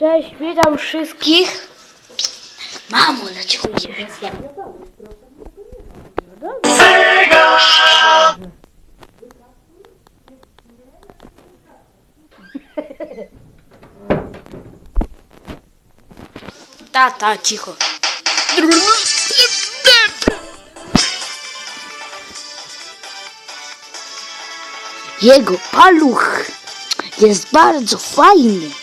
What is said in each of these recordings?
Cześć, witam wszystkich. Mamo, dlaczego nie Tata, cicho. Jego paluch jest bardzo fajny.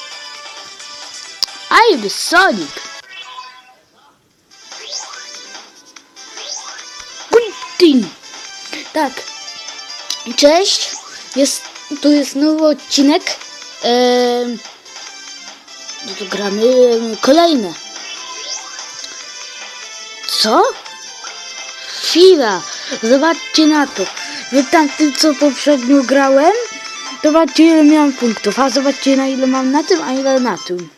I'm Sonic. Tak. Cześć. Jest, tu jest nowy odcinek. Ehm, no gramy kolejne. Co? Chwila. Zobaczcie na to. W tamtym, co poprzednio grałem, zobaczcie ile miałem punktów, a zobaczcie na ile mam na tym, a ile na tym.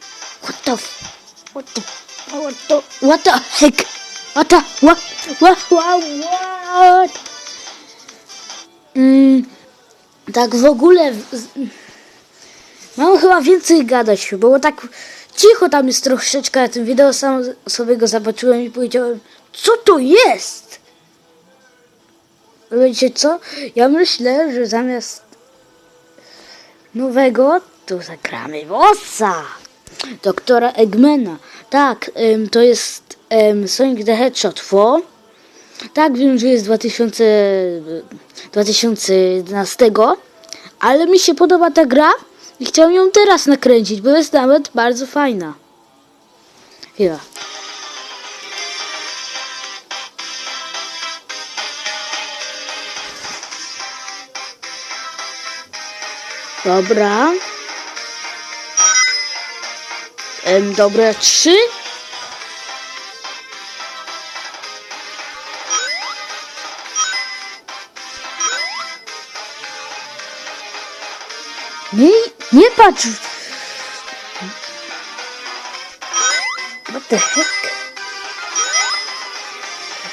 What the. What the... What the... What the heck? What the... What... What... What... what? Mm, tak w ogóle... z- Mam chyba więcej gadać, bo tak cicho tam jest troszeczkę na tym wideo, sam sobie go zobaczyłem i powiedziałem, co to jest? Wiecie co? Ja myślę, że zamiast nowego, to zagramy bossa. Doktora Eggmana. Tak, to jest Sonic the Hedgehog 4. Tak, wiem, że jest 2000, 2011, ale mi się podoba ta gra i chciałem ją teraz nakręcić, bo jest nawet bardzo fajna. Chwila. Dobra. Em, dobra, trzy. Nie, nie patrz. What the heck?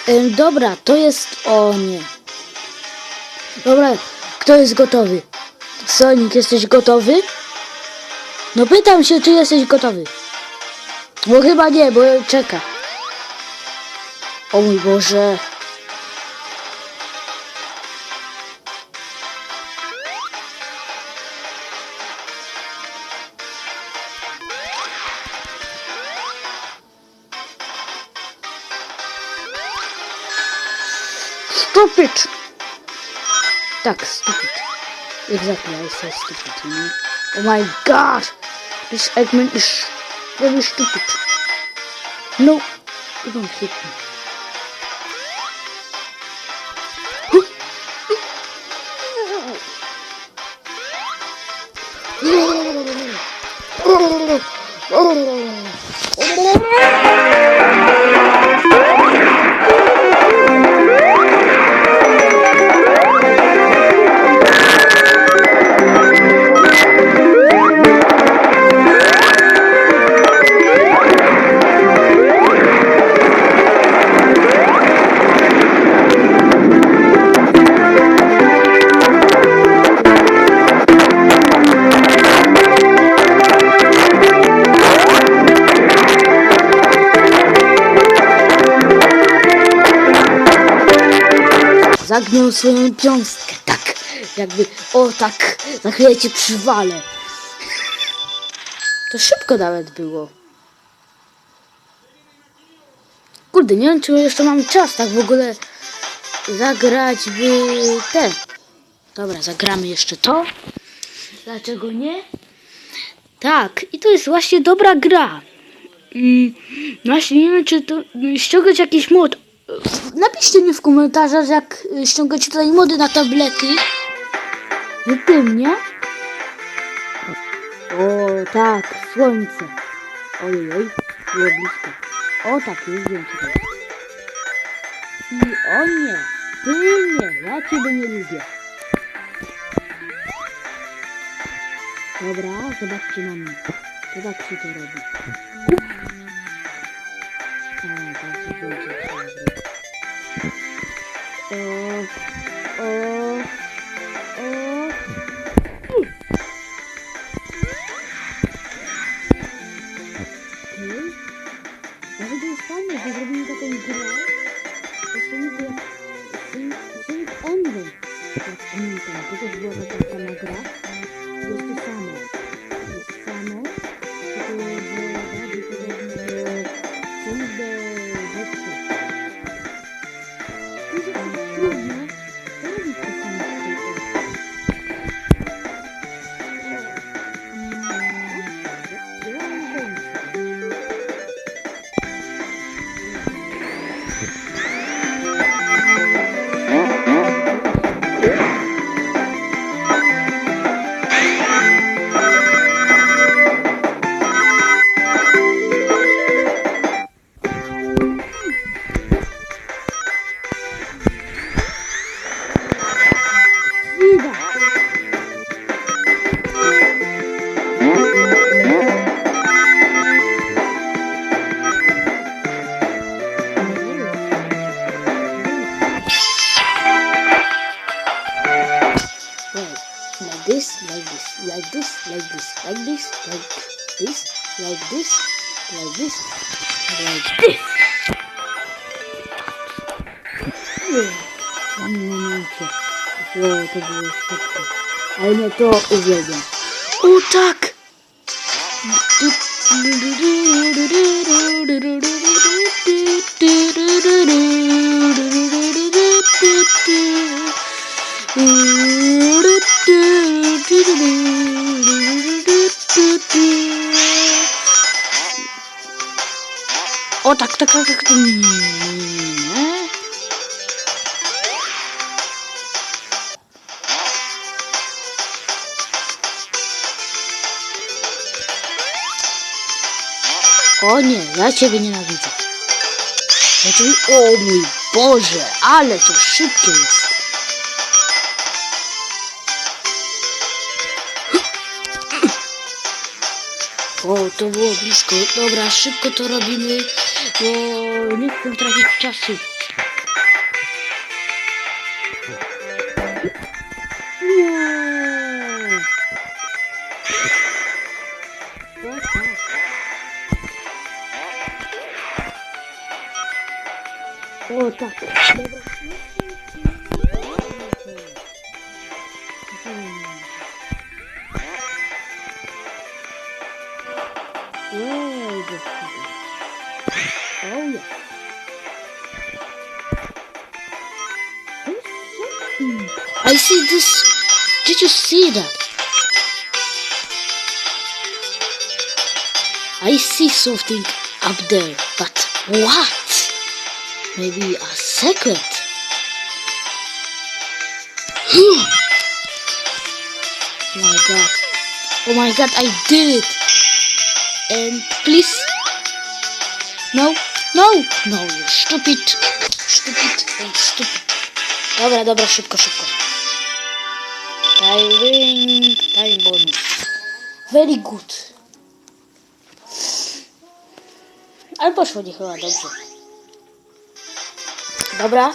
Em, dobra, to jest... O nie. Dobra, kto jest gotowy? Sonic, jesteś gotowy? No pytam się, czy jesteś gotowy. Bo chyba nie, bo czeka. O mój Boże. Stupid! Tak, stupid. Exactly, I say stupid? Oh my god! This Eggman is Ele é estúpido. Não, eu não sei. Zagniał swoją piąstkę, tak, jakby, o tak, za chwilę cię przywalę. To szybko nawet było. Kurde, nie wiem, czy jeszcze mam czas tak w ogóle zagrać w te. Dobra, zagramy jeszcze to. Dlaczego nie? Tak, i to jest właśnie dobra gra. Mm, właśnie nie wiem, czy to ściągać jakiś mod. Napiszcie mi w komentarzach, jak y, ściągacie tutaj mody na tablety. Nie tym, nie? O, tak, słońce. Ojej, oj, było blisko. O, tak, już wiem, co to jest. I o nie, ty nie, ja ciebie nie lubię. Dobra, zobaczcie na mnie. Się to robi. O, like this, like this, like this. Danym momencie. O, to było szybko. Ale to uwielbiam. O tak! O tak, tak, tak, tak. Nie. O nie, ja ciebie nienawidzę. Ja ciebie... O mój Boże, ale to szybkie jest. O, to było blisko. Dobra, szybko to robimy, bo nie chcę tracić czasu. O tak. Dobra. See this. Did you see that? I see something up there, but what? Maybe a secret. oh my god. Oh my god, I did it. And please. No, no, no, you stupid. Stupid and stupid. Dobra, dobra, szybko, szybko. Timing, time bonus. Very good. Ale poszło nie chyba dobrze. Dobra,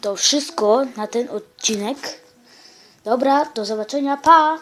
to wszystko na ten odcinek. Dobra, do zobaczenia, pa!